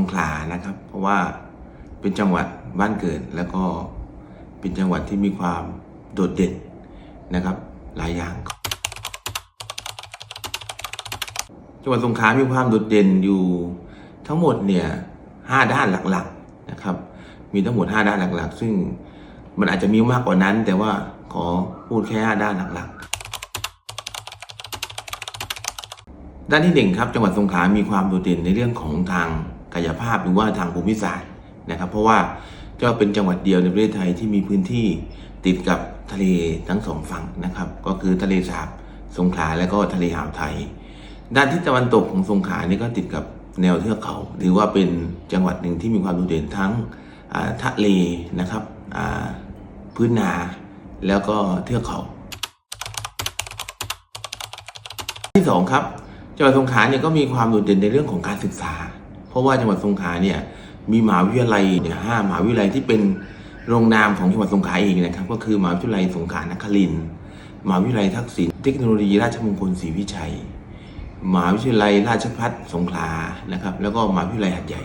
งขลานะครับ เพราะว่าเป็นจังหวัดบ้านเกิดแล้วก็เป็นจังหวัดที่มีความโดดเด่นนะครับ หลายอย่าง จังหวัดสงขลามีความโดดเด่นอยู่ทั้งหมดเนี่ยห้าด้านหลักๆนะครับ มีทั้งหมดห้าด้านหลักๆ ซึ่งมันอาจจะมีมากกว่านั้น แต่ว่าขอพูดแค่ห้าด้านหลักๆ ด้านที่หนึ่งครับจังหวัดสงขลามีความโดดเด่นในเรื่องของทางายภาพหรือว่าทางภูมิศาสตร์นะครับ เพราะว่าก็เป็นจังหวัดเดียวในประเทศไทยที่มีพื้นที่ติดกับทะเลทั้งสองฝั่งนะครับ ก็คือทะเลสาบสงขลาและก็ทะเลอ่าวไทย ด้านทิศตะวันตกของสงขลานี่ก็ติดกับแนวเทือกเขาหรือว่าเป็นจังหวัดหนึ่งที่มีความโดดเด่นทั้งทะเลนะครับพื้นนาแล้วก็เทือกเขา ที่สองครับจังหวัดสงขลาเนี่ยก็มีความโดดเด่นในเรื่องของการศึกษา ราะว่าจังหวัดสงขลาเนี่ยมีมหาวิทยาลัยเนี่ยห้ามหาวิทยาลัยที่เป็นโรงนามของจังหวัดสงขลาเองนะครับ ก็คือมหาวิทยาลัยสงขลานครินทร์มหาวิทยาลัยทักษิณเทคโนโลยีราชมงคลศรีวิชัยมหาวิทยาลัยราชภัฏสงขลานะครับ แล้วก็มหาวิทยาลัยหัดใหญ่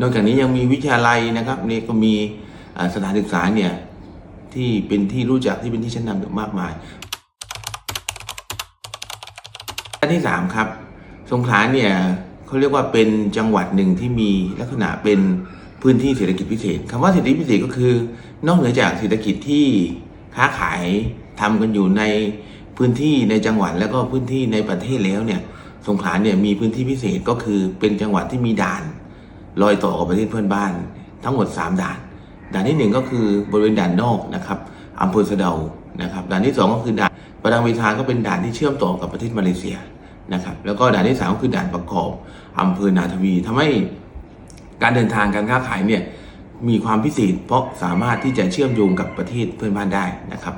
นอกจากนี้ยังมีวิทยาลัยนะครับนี่ก็มีอ่าสถานศึกษาเนี่ยที่เป็นที่รู้จักที่เป็นที่ชั้นนำอยู่มากมายอันที่สามครับสงขลาเนี่ย เขาเรียกว่าเป็นจังหวัดหนึ่งที่มีลักษณะเป็นพื้นที่เศรษฐกิจพิเศษคำว่าเศรษฐกิจพิเศษก็คือ นอกเหนือจากเศรษฐกิจที่ค้าขายทำกันอยู่ในพื้นที่ในจังหวัดแล้วก็พื้นที่ในประเทศแล้วเนี่ยสงขลาเนี่ยมีพื้นที่พิเศษก็คือเป็นจังหวัดที่มีด่านรอยต่อกับประเทศเพื่อนบ้าน ทั้งหมด 3 ด่าน ด่านที่หนึ่งก็คือบริเวณด่านนอกนะครับอำเภอสะเดานะครับด่านที่สองก็คือด่านประดังเวทาก็เป็นด่านที่เชื่อมต่อกับประเทศมาเลเซีย นะครับแล้วก็ด่านที่สามก็คือด่านประกอบอำเภอนาทวีทำให้การเดินทางการค้าขายเนี่ยมีความพิเศษเพราะสามารถที่จะเชื่อมโยงกับประเทศเพื่อนบ้านได้นะครับ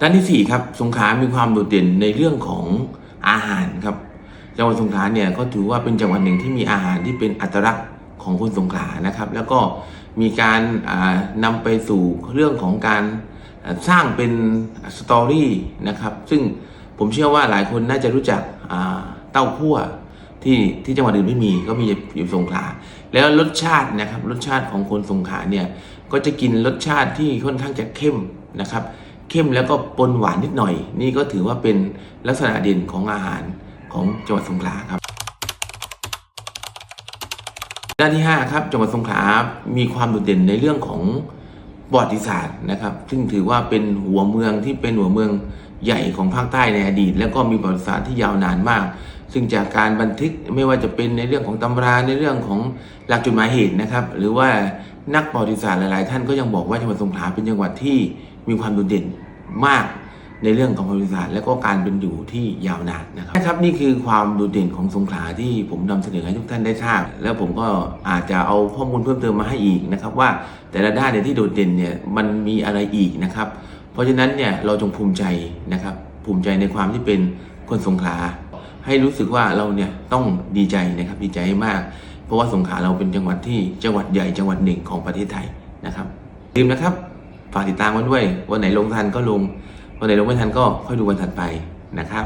ด้านที่ 4 ครับ สงขลามีความโดดเด่นในเรื่องของอาหารครับ จังหวัดสงขลาเนี่ยก็ถือว่าเป็นจังหวัดหนึ่งที่มีอาหารที่เป็นอัตลักษณ์ของคนสงขลานะครับ แล้วก็มีการอ่านำไปสู่เรื่องของการ สร้างเป็นสตอรี่นะครับซึ่งผมเชื่อว่าหลายคนน่าจะรู้จักเต้าคั่วที่ที่จังหวัดอื่นไม่มีก็มีอยู่สงขลาแล้วรสชาตินะครับรสชาติของคนสงขลาเนี่ยก็จะกินรสชาติที่ค่อนข้างจะเข้มนะครับเข้มแล้วก็ปนหวานนิดหน่อย นี่ก็ถือว่าเป็นลักษณะเด่นของอาหารของจังหวัดสงขลาครับด้านที่ 5 ครับจังหวัดสงขลามีความโดดเด่นในเรื่องของ ประวัติศาสตร์นะครับ ซึ่งถือว่าเป็นหัวเมืองที่เป็นหัวเมืองใหญ่ของภาคใต้ในอดีต แล้วก็มีประวัติศาสตร์ที่ยาวนานมาก ซึ่งจากการบันทึกไม่ว่าจะเป็นในเรื่องของตำราในเรื่องของหลักจุดหมายเหตุนะครับ หรือว่านักประวัติศาสตร์หลาย ๆ ท่านก็ยังบอกว่าจังหวัดสงขลาเป็นจังหวัดที่มีความโดดเด่นมาก ในเรื่องของประวัติศาสตร์และก็การเป็นอยู่ที่ยาวนานนะครับนะครับนี่คือความโดดเด่นของสงขลาที่ผมนำเสนอให้ทุกท่านได้ทราบ แล้วผมก็อาจจะเอาข้อมูลเพิ่มเติมมาให้อีกนะครับว่าแต่ละด้านเนี่ยที่โดดเด่นเนี่ยมันมีอะไรอีกนะครับ เพราะฉะนั้นเนี่ยเราจงภูมิใจนะครับภูมิใจในความที่เป็นคนสงขลาให้รู้สึกว่าเราเนี่ยต้องดีใจนะครับดีใจมาก เพราะว่าสงขลาเราเป็นจังหวัดที่จังหวัดใหญ่จังหวัดหนึ่งของประเทศไทยนะครับลืมนะครับฝากติดตามกันด้วยวันไหนลงทันก็ลง วันไหนลงไม่ทันก็ค่อยดูวันถัดไปนะครับ